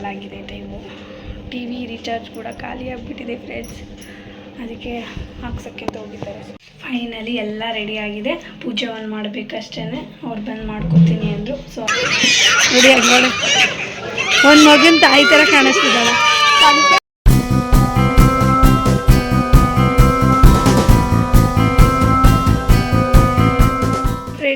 ಕಾಲಾಗಿದೆ time T V recharge ಕೂಡ ಖಾಲಿ ಆಗಿಬಿಟ್ಟಿದೆ ಫ್ರೆಂಡ್ಸ್ ಅದಕ್ಕೆ ಹಾಕ್ಸೋಕ್ಕೆ ಅಂತ ಹೋಗಿದ್ದಾರೆ. ಫೈನಲಿ ಎಲ್ಲ ರೆಡಿ ಆಗಿದೆ. ಪೂಜೆ ಒಂದು ಮಾಡಬೇಕಷ್ಟೇ ಅವ್ರು ಬಂದು ಮಾಡ್ಕೊತೀನಿ ಅಂದರು. ಸೊ ರೆಡಿ ಆಗಿ ಒಂದು ಮಗನ ತಾಯಿ ಥರ ಕಾಣಿಸ್ತಿದ್ದಾಳೆ.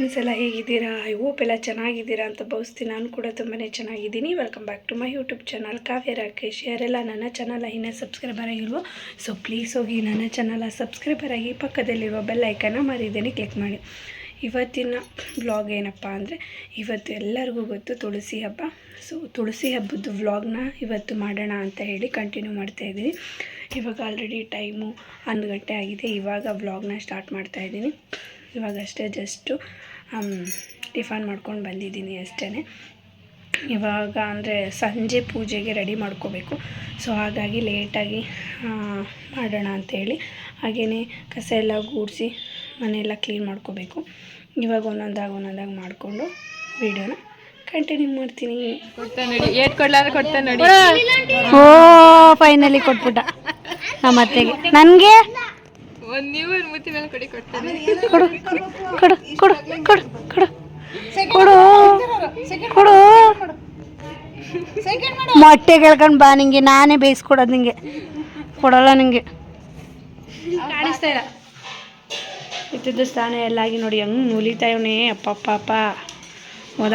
ಫ್ರೆಂಡ್ಸ್ ಎಲ್ಲ ಹೇಗಿದ್ದೀರಾ? ಐ ಹೋಪ್ ಎಲ್ಲ ಚೆನ್ನಾಗಿದ್ದೀರಾ ಅಂತ ಭಾವಿಸ್ತೀನಿ. ನಾನು ಕೂಡ ತುಂಬಾ ಚೆನ್ನಾಗಿದ್ದೀನಿ. Welcome back to my YouTube channel Kavya Rakesh ಯಾರೆಲ್ಲ ನನ್ನ ಚಾನಲ್ ಇನ್ನೂ ಸಬ್ಸ್ಕ್ರೈಬರ್ ಆಗಿಲ್ವೋ ಸೊ ಪ್ಲೀಸ್ ಹೋಗಿ ನನ್ನ ಚಾನಲ್ ಸಬ್ಸ್ಕ್ರೈಬರ್ ಆಗಿ ಪಕ್ಕದಲ್ಲಿರುವ ಬೆಲ್ ಐಕನ್ನ ಮರಿದೇನೆ ಕ್ಲಿಕ್ ಮಾಡಿ. ಇವತ್ತಿನ ಬ್ಲಾಗ್ ಏನಪ್ಪ ಅಂದರೆ, ಇವತ್ತು ಎಲ್ಲರಿಗೂ ಗೊತ್ತು ತುಳಸಿ ಹಬ್ಬ. ಸೊ ತುಳಸಿ ಹಬ್ಬದ ವ್ಲಾಗ್ನ ಇವತ್ತು ಮಾಡೋಣ ಅಂತ ಹೇಳಿ ಕಂಟಿನ್ಯೂ ಮಾಡ್ತಾಯಿದ್ದೀನಿ ಇವಾಗ ಆಲ್ರೆಡಿ ಟೈಮು ಹನ್ನೊಂದು ಗಂಟೆ ಆಗಿದೆ. ಇವಾಗ ವ್ಲಾಗ್ನ ಸ್ಟಾರ್ಟ್ ಮಾಡ್ತಾಯಿದ್ದೀನಿ ಇವಾಗಷ್ಟೇ ಜಸ್ಟು ಟಿಫನ್ ಮಾಡ್ಕೊಂಡು ಬಂದಿದ್ದೀನಿ ಅಷ್ಟೇ ಇವಾಗ ಅಂದರೆ ಸಂಜೆ ಪೂಜೆಗೆ ರೆಡಿ ಮಾಡ್ಕೋಬೇಕು. ಸೊ ಹಾಗಾಗಿ ಲೇಟಾಗಿ ಮಾಡೋಣ ಅಂಥೇಳಿ ಹಾಗೆಯೇ ಕಸ ಎಲ್ಲ ಗೂಡಿಸಿ ಮನೆಯೆಲ್ಲ ಕ್ಲೀನ್ ಮಾಡ್ಕೋಬೇಕು. ಇವಾಗ ಒಂದೊಂದಾಗಿ ಒಂದೊಂದಾಗಿ ಮಾಡಿಕೊಂಡು ವೀಡಿಯೋನ ಕಂಟಿನ್ಯೂ ಮಾಡ್ತೀನಿ. ಏಟ್ ಕೊಡ್ಲಾರ ಕೊಡ್ತಾ ನೋಡಿ. ಓ ಫೈನಲಿ ಕೊಟ್ಬಿಟ್ಟ ನಮ್ಮ ಅತ್ತೆಗೆ. ನನಗೆ? ಒಂದ್ ನೀವು ಮುತ್ತಿ ಮೇಲೆ ಕೊಡಿ ಕೊಡ್ತಾರೆ ಕೊಡು ಕೊಡು ಕೊಡು ಕೊಡು. ಕೊಡು ಕೊಡು ಕೊಡು ಮೊಟ್ಟೆ ಕೇಳ್ಕೊಂಡು ಬಾ ನಿಂಗೆ ನಾನೇ ಬೇಯಿಸ್ಕೊಡೋದು ನಿಂಗೆ. ಕೊಡಲ್ಲ ನಿಂಗೆ. ಕಾಣಿಸ್ತಾ ಇಲ್ಲ. ಇತ್ತಿದ್ದು ಸ್ಥಾನ ಎಲ್ಲಾಗಿ ನೋಡಿ ಹೆಂಗೆ ನುಲಿತಾ ಇವನೇ. ಅಪ್ಪ ಪಾಪ ಅಪ್ಪ. ಹೋದ.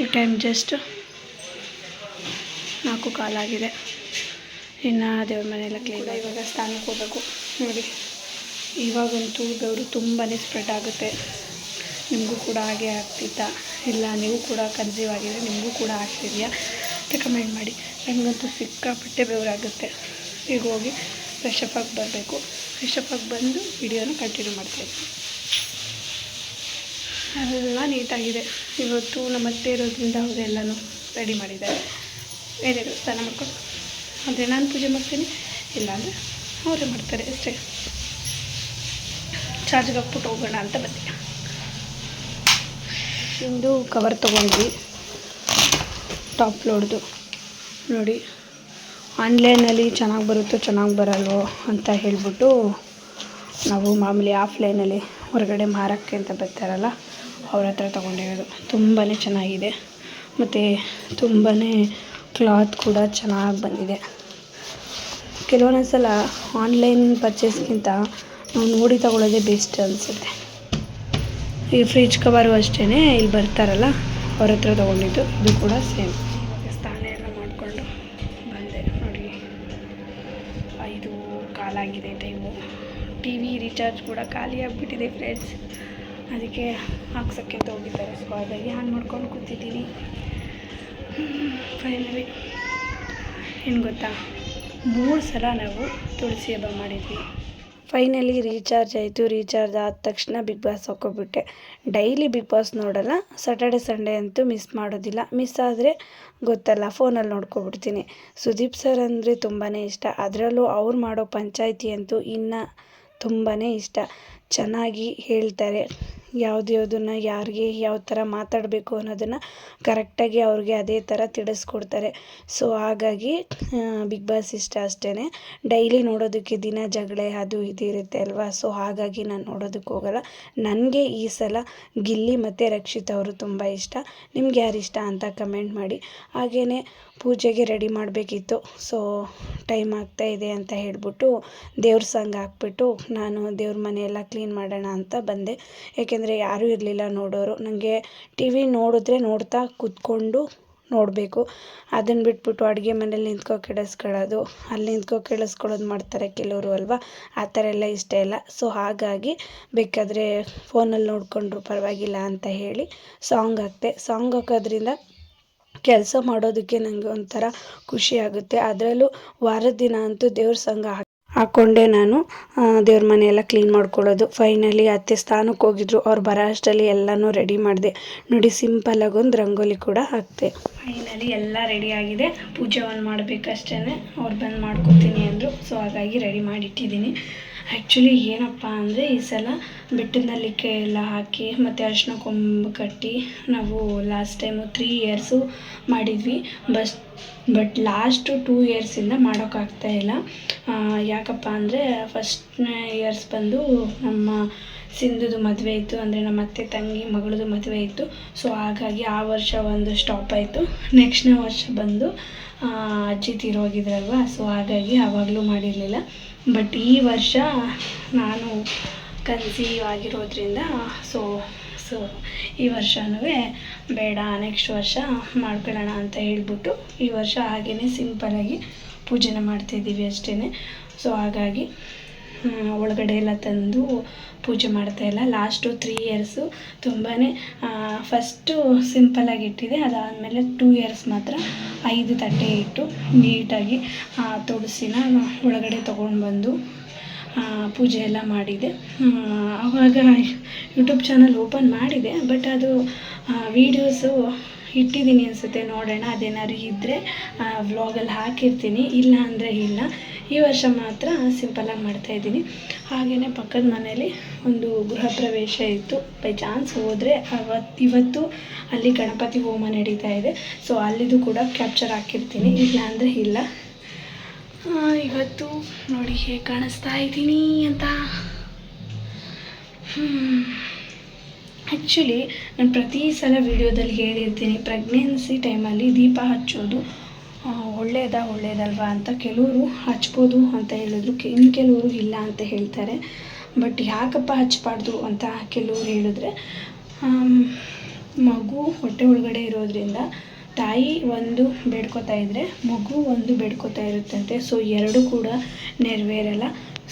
ಈ ಟೈಮ್ ಜಸ್ಟ್ ನಾಲ್ಕು ಕಾಲಾಗಿದೆ. ಇನ್ನು ದೇವ್ರ ಮನೆಯೆಲ್ಲ ಕ್ಲೀನ್ ಇವಾಗ ಸ್ನಾನಕ್ಕೆ ಹೋಗಬೇಕು. ನೋಡಿ, ಇವಾಗಂತೂ ಬೆವರು ತುಂಬಾ ಸ್ಪ್ರೆಡ್ ಆಗುತ್ತೆ. ನಿಮಗೂ ಕೂಡ ಹಾಗೆ ಆಗ್ತಿತ್ತಾ? ಇಲ್ಲ, ನೀವು ಕೂಡ ಕನ್ಸೀವ್ ಆಗಿದೆ ನಿಮಗೂ ಕೂಡ ಆಗ್ತಿದೆಯಾ ಅಂತ ಕಮೆಂಟ್ ಮಾಡಿ. ನನಗಂತೂ ಸಿಕ್ಕಾಪಟ್ಟೆ ಬೆವರಾಗುತ್ತೆ ಈಗ ಹೋಗಿ ಫ್ರೆಶ್ ಆಗಿ ಬರಬೇಕು. ಫ್ರೆಶ್ ಆಗಿ ಬಂದು ವಿಡಿಯೋನ ಕಂಟಿನ್ಯೂ ಮಾಡ್ತಾಯಿದ್ದೆ ಎಲ್ಲ ನೀಟಾಗಿದೆ. ಇವತ್ತು ನಮ್ಮ ಅತ್ತೆ ಇರೋದ್ರಿಂದ ಅವರೆಲ್ಲನೂ ರೆಡಿ ಮಾಡಿದ್ದಾರೆ. ಬೇರೆ ಸ್ನಾನ ಮಾಡ್ಕೊಂಡು? ಅಂದರೆ ನಾನು ಪೂಜೆ ಮಾಡ್ತೀನಿ, ಇಲ್ಲಾಂದರೆ ಅವರೇ ಮಾಡ್ತಾರೆ ಅಷ್ಟೇ. ಚಾರ್ಜ್ಗೆ ಹಾಕ್ಬಿಟ್ಟು ಹೋಗೋಣ ಅಂತ ಬಂದೆ. ಇಂದು ಕವರ್ ತೊಗೊಂಡ್ವಿ. ಟಾಪ್ ಲೋಡ್ದು. ನೋಡಿ ಆನ್ಲೈನಲ್ಲಿ ಚೆನ್ನಾಗಿ ಬರುತ್ತೋ ಚೆನ್ನಾಗಿ ಬರಲ್ವೋ ಅಂತ ಹೇಳಿಬಿಟ್ಟು ನಾವು ಮಾಮೂಲಿ ಆಫ್ಲೈನಲ್ಲಿ ಹೊರಗಡೆ ಮಾರೋಕ್ಕೆ ಅಂತ ಬರ್ತಾರಲ್ಲ, ಅವ್ರ ಹತ್ರ ತೊಗೊಂಡಿರೋದು. ತುಂಬಾ ಚೆನ್ನಾಗಿದೆ. ಮತ್ತು ತುಂಬಾ ಕ್ಲಾತ್ ಕೂಡ ಚೆನ್ನಾಗಿ ಬಂದಿದೆ. ಕೆಲವೊಂದೊಂದು ಸಲ ಆನ್ಲೈನ್ ಪರ್ಚೇಸ್ಗಿಂತ ನಾವು ನೋಡಿ ತಗೊಳ್ಳೋದೇ ಬೆಸ್ಟ್ ಅನಿಸುತ್ತೆ. ಈ ಫ್ರಿಜ್ ಕವರು ಅಷ್ಟೇ ಇಲ್ಲಿ ಬರ್ತಾರಲ್ಲ, ಅವ್ರ ಹತ್ರ ತೊಗೊಂಡಿದ್ದು, ಇದು ಕೂಡ ಸೇಮ್. ಸ್ನಾನ ಎಲ್ಲ ಮಾಡಿಕೊಂಡು ಬಂದೆ ನೋಡಿ. ಐದು ಕಾಲಾಗಿದೆ ಟೈಮು. ಟಿ ವಿ ರೀಚಾರ್ಜ್ ಕೂಡ ಖಾಲಿ ಆಗಿಬಿಟ್ಟಿದೆ ಫ್ರೆಂಡ್ಸ್. ಅದಕ್ಕೆ ಹಾಕ್ಸೋಕ್ಕೆ ಅಂತ ಹೋಗಿದ್ದಾರೆ ಸೊ ಆನ್ ಮಾಡ್ಕೊಂಡು ಕೂತಿದ್ದೀನಿ. ಫೈನಲಿ ಏನು ಗೊತ್ತಾ? ಮೂರು ಸಲ ನಾವು ತುಳಸಿ ಹಬ್ಬ ಮಾಡಿದ್ವಿ. ಫೈನಲಿ ರೀಚಾರ್ಜ್ ಆಯಿತು. ರೀಚಾರ್ಜ್ ಆದ ತಕ್ಷಣ ಬಿಗ್ ಬಾಸ್ ಹಾಕೋಬಿಟ್ಟೆ. ಡೈಲಿ ಬಿಗ್ ಬಾಸ್ ನೋಡಲ್ಲ. ಸ್ಯಾಟರ್ಡೆ ಸಂಡೇ ಅಂತೂ ಮಿಸ್ ಮಾಡೋದಿಲ್ಲ. ಮಿಸ್ ಆದರೆ ಗೊತ್ತಲ್ಲ. ಫೋನಲ್ಲಿ ನೋಡ್ಕೊಬಿಡ್ತೀನಿ. ಸುದೀಪ್ ಸರ್ ಅಂದರೆ ತುಂಬಾ ಇಷ್ಟ. ಅದರಲ್ಲೂ ಅವ್ರು ಮಾಡೋ ಪಂಚಾಯಿತಿ ಅಂತೂ ಇನ್ನು ತುಂಬಾ ಇಷ್ಟ. ಚೆನ್ನಾಗಿ ಹೇಳ್ತಾರೆ. ಯಾವ್ದು ಯಾವುದನ್ನು ಯಾರಿಗೆ ಯಾವ ಥರ ಮಾತಾಡಬೇಕು ಅನ್ನೋದನ್ನು ಕರೆಕ್ಟಾಗಿ ಅವ್ರಿಗೆ ಅದೇ ಥರ ತಿಳಿಸ್ಕೊಡ್ತಾರೆ. ಸೊ ಹಾಗಾಗಿ ಬಿಗ್ ಬಾಸ್ ಇಷ್ಟ ಅಷ್ಟೇ ಡೈಲಿ ನೋಡೋದಕ್ಕೆ ದಿನ ಜಗಳ ಅದು ಇದು ಇರುತ್ತೆ ಅಲ್ವಾ? ಸೊ ಹಾಗಾಗಿ ನಾನು ನೋಡೋದಕ್ಕೆ ಹೋಗಲ್ಲ. ನನಗೆ ಈ ಸಲ ಗಿಲ್ಲಿ ಮತ್ತು ರಕ್ಷಿತ್ ಅವರು ತುಂಬ ಇಷ್ಟ. ನಿಮ್ಗೆ ಯಾರು ಇಷ್ಟ ಅಂತ ಕಮೆಂಟ್ ಮಾಡಿ. ಹಾಗೆಯೇ ಪೂಜೆಗೆ ರೆಡಿ ಮಾಡಬೇಕಿತ್ತು. ಸೊ ಟೈಮ್ ಆಗ್ತಾ ಇದೆ ಅಂತ ಹೇಳ್ಬಿಟ್ಟು ದೇವ್ರ ಸಂಘ ಹಾಕ್ಬಿಟ್ಟು ನಾನು ದೇವ್ರ ಮನೆಯೆಲ್ಲ ಕ್ಲೀನ್ ಮಾಡೋಣ ಅಂತ ಬಂದೆ. ಏಕೆಂದರೆ ಯಾರೂ ಇರಲಿಲ್ಲ ನೋಡೋರು. ನನಗೆ ಟಿ ವಿ ನೋಡಿದ್ರೆ ನೋಡ್ತಾ ಕೂತ್ಕೊಂಡು ನೋಡಬೇಕು. ಅದನ್ನು ಬಿಟ್ಬಿಟ್ಟು ಅಡುಗೆ ಮನೇಲಿ ನಿಂತ್ಕೊ ಕೆಡಿಸ್ಕೊಳ್ಳೋದು. ಅಲ್ಲಿ ನಿಂತ್ಕೊ ಕೇಳಿಸ್ಕೊಳ್ಳೋದು ಮಾಡ್ತಾರೆ ಕೆಲವರು ಅಲ್ವಾ? ಆ ಥರ ಎಲ್ಲ ಇಷ್ಟ ಇಲ್ಲ. ಸೊ ಹಾಗಾಗಿ ಬೇಕಾದರೆ ಫೋನಲ್ಲಿ ನೋಡಿಕೊಂಡ್ರು ಪರವಾಗಿಲ್ಲ ಅಂತ ಹೇಳಿ ಸಾಂಗ್ ಹಾಕ್ತೆ ಸಾಂಗ್ ಹಾಕೋದ್ರಿಂದ ಕೆಲಸ ಮಾಡೋದಕ್ಕೆ ನನಗೆ ಒಂಥರ ಖುಷಿ ಆಗುತ್ತೆ. ಅದರಲ್ಲೂ ವಾರದ ದಿನ ಅಂತೂ ದೇವ್ರ ಸಂಘ ಹಾಕ್ಕೊಂಡೆ ನಾನು. ದೇವ್ರ ಮನೆಯೆಲ್ಲ ಕ್ಲೀನ್ ಮಾಡ್ಕೊಳ್ಳೋದು. ಫೈನಲಿ ಅತ್ತೆ ಸ್ಥಾನಕ್ಕೆ ಹೋಗಿದ್ರು. ಅವ್ರು ಬರೋ ಅಷ್ಟರಲ್ಲಿ ಎಲ್ಲನೂ ರೆಡಿ ಮಾಡಿದೆ. ನೋಡಿ ಸಿಂಪಲಾಗಿ ಒಂದು ರಂಗೋಲಿ ಕೂಡ ಹಾಕ್ತೆ ಫೈನಲಿ ಎಲ್ಲ ರೆಡಿ ಆಗಿದೆ. ಪೂಜೆ ಒಂದು ಮಾಡಬೇಕಷ್ಟೇ ಅವ್ರು ಬಂದು ಮಾಡ್ಕೊತೀನಿ ಅಂದರು ಸೊ ಹಾಗಾಗಿ ರೆಡಿ ಮಾಡಿಟ್ಟಿದ್ದೀನಿ. ಆ್ಯಕ್ಚುಲಿ ಏನಪ್ಪ ಅಂದರೆ ಈ ಸಲ ಬೆಟ್ಟದ ನಲ್ಲಿಕೆ ಎಲ್ಲ ಹಾಕಿ ಮತ್ತು ಅರಿಶಿನ ಕೊಂಬು ಕಟ್ಟಿ ನಾವು ಲಾಸ್ಟ್ ಟೈಮು ತ್ರೀ ಇಯರ್ಸು ಮಾಡಿದ್ವಿ. ಬಸ್ ಬಟ್ ಲಾಸ್ಟು ಟೂ ಇಯರ್ಸಿಂದ ಮಾಡೋಕ್ಕಾಗ್ತಾ ಇಲ್ಲ. ಆ, ಯಾಕಪ್ಪ ಅಂದರೆ ಫಸ್ಟ್ನೇ ಇಯರ್ಸ್ ಬಂದು ನಮ್ಮ ಸಿಂಧುದು ಮದುವೆ ಇತ್ತು ಅಂದರೆ ನಮ್ಮ ಅತ್ತೆ, ತಂಗಿ, ಮಗಳದು ಮದುವೆ ಇತ್ತು. ಸೊ ಹಾಗಾಗಿ ಆ ವರ್ಷ ಒಂದು ಸ್ಟಾಪ್ ಆಯಿತು. ನೆಕ್ಸ್ಟ್ನೇ ವರ್ಷ ಬಂದು ಅಜ್ಜಿ ತೀರೋಗಿದ್ರಲ್ವ ಸೊ ಹಾಗಾಗಿ ಆವಾಗಲೂ ಮಾಡಿರಲಿಲ್ಲ. ಬಟ್ ಈ ವರ್ಷ ನಾನು ಕನ್ಸೀವ್ ಆಗಿರೋದ್ರಿಂದ ಸೊ ಸೊ ಈ ವರ್ಷನೂ ಬೇಡ ನೆಕ್ಸ್ಟ್ ವರ್ಷ ಮಾಡ್ಕೊಳ್ಳೋಣ ಅಂತ ಹೇಳ್ಬಿಟ್ಟು ಈ ವರ್ಷ ಹಾಗೆಯೇ ಸಿಂಪಲ್ಲಾಗಿ ಪೂಜೆನ ಮಾಡ್ತಿದ್ದೀವಿ ಅಷ್ಟೇ ಸೊ ಹಾಗಾಗಿ ಒಳಗಡೆ ಎಲ್ಲ ತಂದು ಪೂಜೆ ಮಾಡ್ತಾಯಿಲ್ಲ ಲಾಸ್ಟು ತ್ರೀ ಇಯರ್ಸು ತುಂಬಾ ಫಸ್ಟು ಸಿಂಪಲಾಗಿ ಇಟ್ಟಿದೆ. ಅದಾದಮೇಲೆ ಟೂ ಇಯರ್ಸ್ ಮಾತ್ರ ಐದು ತಟ್ಟೆ ಇಟ್ಟು ನೀಟಾಗಿ ಆ, ತುಳಸಿನ ಒಳಗಡೆ ತೊಗೊಂಡು ಬಂದು ಪೂಜೆ ಎಲ್ಲ ಮಾಡಿದೆ. ಆವಾಗ ಯೂಟ್ಯೂಬ್ ಚಾನಲ್ ಓಪನ್ ಮಾಡಿದೆ ಬಟ್ ಅದು ವೀಡಿಯೋಸು ಇಟ್ಟಿದ್ದೀನಿ ಅನಿಸುತ್ತೆ, ನೋಡೋಣ, ಅದೇನಾದ್ರು ಇದ್ದರೆ ವ್ಲಾಗಲ್ಲಿ ಹಾಕಿರ್ತೀನಿ, ಇಲ್ಲ ಅಂದರೆ ಇಲ್ಲ. ಈ ವರ್ಷ ಮಾತ್ರ ಸಿಂಪಲಾಗಿ ಮಾಡ್ತಾಯಿದ್ದೀನಿ ಹಾಗೆಯೇ ಪಕ್ಕದ ಮನೆಯಲ್ಲಿ ಒಂದು ಗೃಹ ಪ್ರವೇಶ ಇತ್ತು. ಬೈ ಚಾನ್ಸ್ ಹೋದರೆ ಅವತ್ತು ಇವತ್ತು ಅಲ್ಲಿ ಗಣಪತಿ ಹೋಮ ನಡೀತಾ ಇದೆ. ಸೊ ಅಲ್ಲಿದು ಕೂಡ ಕ್ಯಾಪ್ಚರ್ ಹಾಕಿರ್ತೀನಿ, ಇಲ್ಲ ಅಂದರೆ ಇಲ್ಲ. ಇವತ್ತು ನೋಡಿ ಹೇಗೆ ಕಾಣಿಸ್ತಾ ಇದ್ದೀನಿ ಅಂತ. ಆ್ಯಕ್ಚುಲಿ ನಾನು ಪ್ರತಿ ಸಲ ವಿಡಿಯೋದಲ್ಲಿ ಹೇಳಿರ್ತೀನಿ ಪ್ರೆಗ್ನೆನ್ಸಿ ಟೈಮಲ್ಲಿ ದೀಪ ಹಚ್ಚೋದು ಒಳ್ಳೆಯದಾ ಒಳ್ಳೆಯದಲ್ವಾ ಅಂತ ಕೆಲವರು ಹಚ್ಬೋದು ಅಂತ ಹೇಳಿದ್ರು. ಇನ್ನು ಕೆಲವರು ಇಲ್ಲ ಅಂತ ಹೇಳ್ತಾರೆ. ಬಟ್ ಯಾಕಪ್ಪ ಹಚ್ಚಬಾರ್ದು ಅಂತ ಕೆಲವರು ಹೇಳಿದ್ರೆ ಮಗು ಹೊಟ್ಟೆ ಒಳಗಡೆ ಇರೋದ್ರಿಂದ ತಾಯಿ ಒಂದು ಬೇಡ್ಕೋತಾ ಇದ್ದರೆ ಮಗು ಒಂದು ಬೇಡ್ಕೋತಾ ಇರುತ್ತಂತೆ. ಸೊ ಎರಡು ಕೂಡ ನೆರವೇರಲ್ಲ.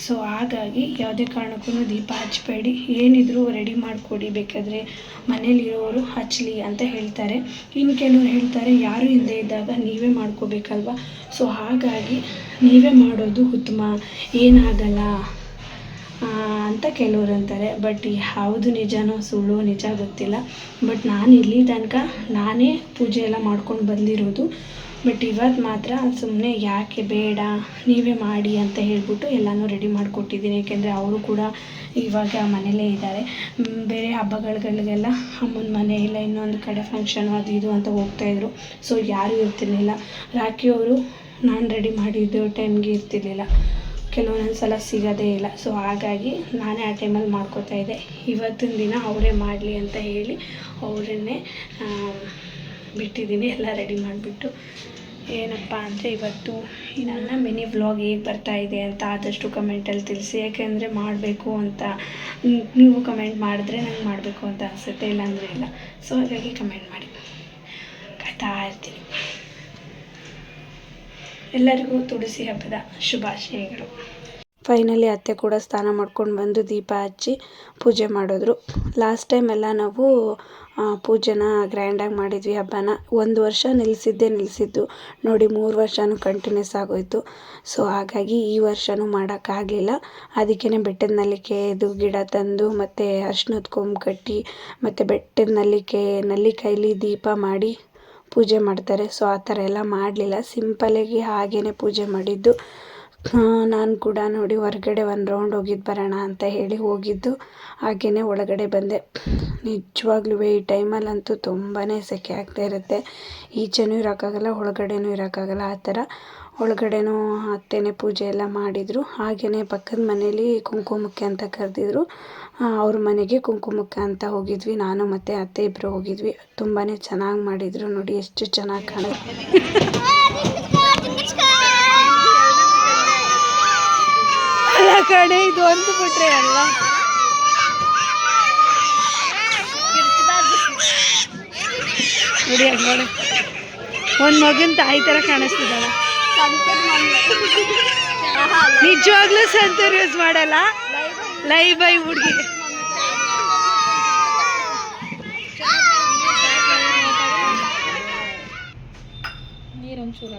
ಸೊ ಹಾಗಾಗಿ ಯಾವುದೇ ಕಾರಣಕ್ಕೂ ದೀಪ ಹಚ್ಚಬೇಡಿ. ಏನಿದ್ರು ರೆಡಿ ಮಾಡಿಕೊಡಿ. ಬೇಕಾದರೆ ಮನೇಲಿರೋರು ಹಚ್ಚಲಿ ಅಂತ ಹೇಳ್ತಾರೆ. ಇನ್ನು ಕೆಲವರು ಹೇಳ್ತಾರೆ, ಯಾರು ಇಲ್ಲದೆ ಇದ್ದಾಗ ನೀವೇ ಮಾಡ್ಕೋಬೇಕಲ್ವ? ಸೊ ಹಾಗಾಗಿ ನೀವೇ ಮಾಡೋದು ಉತ್ತಮ. ಏನಾಗಲ್ಲ ಅಂತ ಕೆಲವ್ರು ಅಂತಾರೆ. ಬಟ್ ಯಾವುದು ನಿಜನೋ ಸುಳ್ಳು ನಿಜ ಗೊತ್ತಿಲ್ಲ. ಬಟ್ ನಾನು ಇಲ್ಲಿ ತನಕ ನಾನೇ ಪೂಜೆ ಎಲ್ಲ ಮಾಡ್ಕೊಂಡು ಬಂದಿರೋದು. ಬಟ್ ಇವತ್ತು ಮಾತ್ರ ಸುಮ್ಮನೆ ಯಾಕೆ ಬೇಡ, ನೀವೇ ಮಾಡಿ ಅಂತ ಹೇಳ್ಬಿಟ್ಟು ಎಲ್ಲನೂ ರೆಡಿ ಮಾಡಿಕೊಟ್ಟಿದ್ದೀನಿ. ಏಕೆಂದರೆ ಅವರು ಕೂಡ ಇವಾಗ ಮನೇಲೇ ಇದ್ದಾರೆ. ಬೇರೆ ಹಬ್ಬಗಳಿಗೆಲ್ಲ ಅಮ್ಮನ ಮನೆ ಇಲ್ಲ, ಇನ್ನೊಂದು ಕಡೆ ಫಂಕ್ಷನು ಅದು ಇದು ಅಂತ ಹೋಗ್ತಾಯಿದ್ರು ಸೊ ಯಾರೂ ಇರ್ತಿರ್ಲಿಲ್ಲ. ರಾಖಿಯವರು ನಾನು ರೆಡಿ ಮಾಡಿದ್ದು ಟೈಮ್ಗೆ ಇರ್ತಿರ್ಲಿಲ್ಲ. ಕೆಲವೊಂದೊಂದು ಸಲ ಸಿಗೋದೇ ಇಲ್ಲ. ಸೊ ಹಾಗಾಗಿ ನಾನೇ ಆ ಟೈಮಲ್ಲಿ ಮಾಡ್ಕೋತಾ ಇದ್ದೆ. ಇವತ್ತಿನ ದಿನ ಅವರೇ ಮಾಡಲಿ ಅಂತ ಹೇಳಿ ಅವರನ್ನೇ ಬಿಟ್ಟಿದ್ದೀನಿ. ಎಲ್ಲ ರೆಡಿ ಮಾಡಿಬಿಟ್ಟು ಏನಪ್ಪ ಅಂದರೆ ಇವತ್ತು ಈ ನನ್ನ ಮಿನಿ ವ್ಲಾಗ್ ಹೇಗೆ ಬರ್ತಾ ಇದೆ ಅಂತ ಆದಷ್ಟು ಕಮೆಂಟಲ್ಲಿ ತಿಳಿಸಿ. ಯಾಕೆಂದರೆ ಮಾಡಬೇಕು ಅಂತ ನೀವು ಕಮೆಂಟ್ ಮಾಡಿದ್ರೆ ನಂಗೆ ಮಾಡಬೇಕು ಅಂತ ಅನಿಸುತ್ತೆ, ಇಲ್ಲಾಂದರೆ ಇಲ್ಲ. ಸೊ ಹಾಗಾಗಿ ಕಮೆಂಟ್ ಮಾಡಿ. ಕಾಯ್ತಾ ಇರ್ತೀನಿ. ಎಲ್ಲರಿಗೂ ತುಳಸಿ ಹಬ್ಬದ ಶುಭಾಶಯಗಳು. ಫೈನಲಿ ಅತ್ತೆ ಕೂಡ ಸ್ನಾನ ಮಾಡ್ಕೊಂಡು ಬಂದು ದೀಪ ಹಚ್ಚಿ ಪೂಜೆ ಮಾಡಿದ್ರು. ಲಾಸ್ಟ್ ಟೈಮ್ ಎಲ್ಲ ನಾವು ಪೂಜೆನ ಗ್ರ್ಯಾಂಡಾಗಿ ಮಾಡಿದ್ವಿ ಹಬ್ಬನ. ಒಂದು ವರ್ಷ ನಿಲ್ಲಿಸಿದ್ದೇ ನಿಲ್ಲಿಸಿದ್ದು ನೋಡಿ, ಮೂರು ವರ್ಷವೂ ಕಂಟಿನ್ಯೂಸ್ ಆಗೋಯ್ತು. ಸೊ ಹಾಗಾಗಿ ಈ ವರ್ಷವೂ ಮಾಡೋಕ್ಕಾಗಲಿಲ್ಲ ಅದಕ್ಕೇ ಬೆಟ್ಟದ ನಲ್ಲಿಕೆದು ಗಿಡ ತಂದು, ಮತ್ತು ಅರ್ಶಿನದ ಕೊಂಬು ಕಟ್ಟಿ, ಮತ್ತು ಬೆಟ್ಟದ ನಲ್ಲಿಕೆ ನಲ್ಲಿಕಾಯಲ್ಲಿ ದೀಪ ಮಾಡಿ ಪೂಜೆ ಮಾಡ್ತಾರೆ. ಸೊ ಆ ಥರ ಎಲ್ಲ ಮಾಡಲಿಲ್ಲ. ಸಿಂಪಲಾಗಿ ಹಾಗೇ ಪೂಜೆ ಮಾಡಿದ್ದು. ನಾನು ಕೂಡ ನೋಡಿ ಹೊರಗಡೆ ಒಂದು ರೌಂಡ್ ಹೋಗಿದ್ದು ಬರೋಣ ಅಂತ ಹೇಳಿ ಹೋಗಿದ್ದು. ಹಾಗೆಯೇ ಒಳಗಡೆ ಬಂದೆ. ನಿಜವಾಗ್ಲೂ ಈ ಟೈಮಲ್ಲಂತೂ ತುಂಬಾ ಸೆಕೆ ಆಗ್ತಾ ಇರುತ್ತೆ. ಈಚೆನೂ ಇರೋಕ್ಕಾಗಲ್ಲ, ಒಳಗಡೆನೂ ಇರೋಕ್ಕಾಗಲ್ಲ. ಆ ಥರ ಒಳಗಡೆನೂ ಅತ್ತೆನೇ ಪೂಜೆ ಎಲ್ಲ ಮಾಡಿದರು. ಹಾಗೆಯೇ ಪಕ್ಕದ ಮನೇಲಿ ಕುಂಕುಮಕ್ಕೆ ಅಂತ ಕರೆದಿದ್ರು. ಅವ್ರ ಮನೆಗೆ ಕುಂಕುಮಕ್ಕೆ ಅಂತ ಹೋಗಿದ್ವಿ. ನಾನು ಮತ್ತು ಅತ್ತೆ ಇಬ್ಬರು ಹೋಗಿದ್ವಿ. ತುಂಬಾ ಚೆನ್ನಾಗಿ ಮಾಡಿದರು. ನೋಡಿ, ಎಷ್ಟು ಚೆನ್ನಾಗಿ ಕಾಣುತ್ತೆ ಅಲ್ಲ ಕಡೆ ಇದು ಒಂದು ಬಿಟ್ರೆ ಅಲ್ಲ. ನೋಡಿ ನೋಡಿ ಒಂದು ಮಗನ ತಾಯಿ ಥರ ಕಾಣಿಸ್ತಿದ್ದಾಳೆ. ನಿಜವಾಗ್ಲೂ ಸಂತೂರ್ ಯೂಸ್ ಮಾಡಲ್ಲ? ಲೈ ಬೈ ಹುಡುಗಿ. ನೀರು ಒಂಚೂರು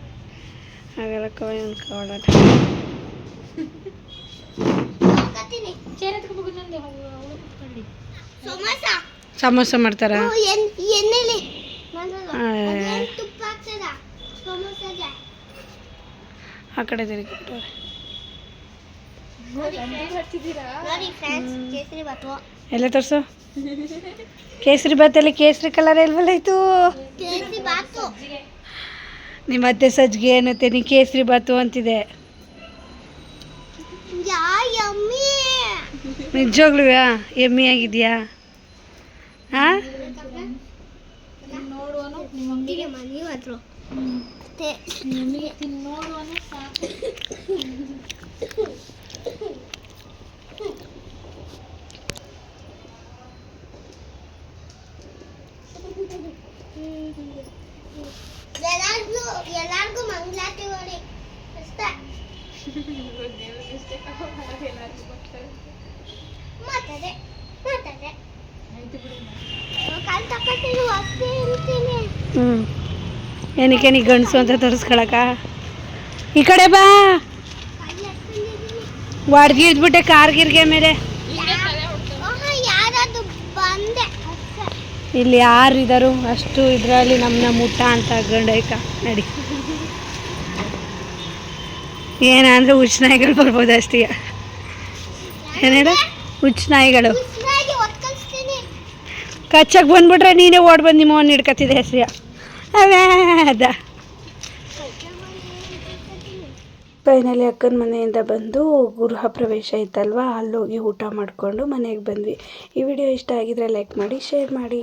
ಹಾಗೆಲ್ಲ ಕವಿ ಸಮೋಸ. ಮಾಡ್ತಾರ? ಆ, ಕಡೆ ತಿರುಗಿಬಿಟ್ಟವ್ರೆ ನೋಡಿ ಫ್ರೆಂಡ್ಸ್. ಕೇಸರಿ ಬಾತು. ಎಲ್ಲ ತೋರ್ಸು. ಕೇಸರಿ ಕಲರ್ ಎಲ್ವಲ್ಲ ಇತ್ತು ಕೇಸರಿ ಬಾತು. ನಿಮ್ಮ ಅತ್ತೆ ಸಜ್ಜಿಗೆ ಏನತ್ತೆ? ನೀ ಕೇಸರಿ ಬಾತು ಅಂತಿದೆ. ನಿಜವಾಗ್ಲು ಎಮ್ಮಿ. ಆಗಿದ್ಯಾ? ಹಾ ನೋಡುವನು ನಿಮ್ಮ ತಿಂಡಿ ಮನೆ ಮಾತ್ರ ಮತ್ತೆ ನಿಮಗೆ ತಿನ್ ನೋಡುವನು ಸಾಕು ಎಲ್ಲಾರ್ಗೂ ಎಲ್ಲಾರ್ಗೂ ಮಂಗಳಾರತಿ ಹೊಡಿ ಅಷ್ಟೇ ಮಾತಾಡೆ ಮಾತಾಡೆ ಆಯ್ತು ಬಿಡು ಕಾಲು ತಕೊತೀನಿ ಹೊಸ್ತಿ ಇರ್ತೀನಿ ಹ್ಞೂ ಏನಕ್ಕೆ ನೀ ಗಂಡಸು ಅಂತ ತೋರಿಸ್ಕೊಳಕ? ಈ ಕಡೆ ಬಾ. ವಾಡ್ಗಿ ಇದ್ಬಿಟ್ಟೆ ಮೇಲೆ ಯಾರಾದ್ರು ಬಂದೆ ಅಷ್ಟೇ ಇಲ್ಲಿ ಯಾರು ಇದಾರು ಅಷ್ಟು ಇದರಲ್ಲಿ ನಮ್ಮನ್ನ ಮುಟ್ಟ ಅಂತ ಗಂಡೈಕ. ನಡಿ. ಏನಂದ್ರೆ ಹುಚ್ಚ ನಾಯಿಗಳು ಬರ್ಬೋದು ಅಷ್ಟೇ ಏನೇಳ ಹುಚ್ಚ ನಾಯಿಗಳು. ಉಸಿರಾಗಿ ಒತ್ಕಳಿಸ್ತೀನಿ ಕಚ್ಚಕ್ಕೆ ಬಂದ್ಬಿಟ್ರೆ ನೀನೇ ಓಡ್ ಬಂದು ನಿಮ್ಮ ಅವ್ನ ಹಿಡ್ಕತ್ತಿದೆ ಹೆಸ್ರಿಯ ಅವೇ ಅದ. ಫೈನಲಿ ಅಕ್ಕನ ಮನೆಯಿಂದ ಬಂದು ಗೃಹ ಪ್ರವೇಶ ಇತ್ತಲ್ವಾ, ಅಲ್ಲೋಗಿ ಊಟ ಮಾಡಿಕೊಂಡು ಮನೆಗೆ ಬಂದ್ವಿ. ಈ ವಿಡಿಯೋ ಇಷ್ಟ ಆಗಿದ್ರೆ ಲೈಕ್ ಮಾಡಿ, ಶೇರ್ ಮಾಡಿ.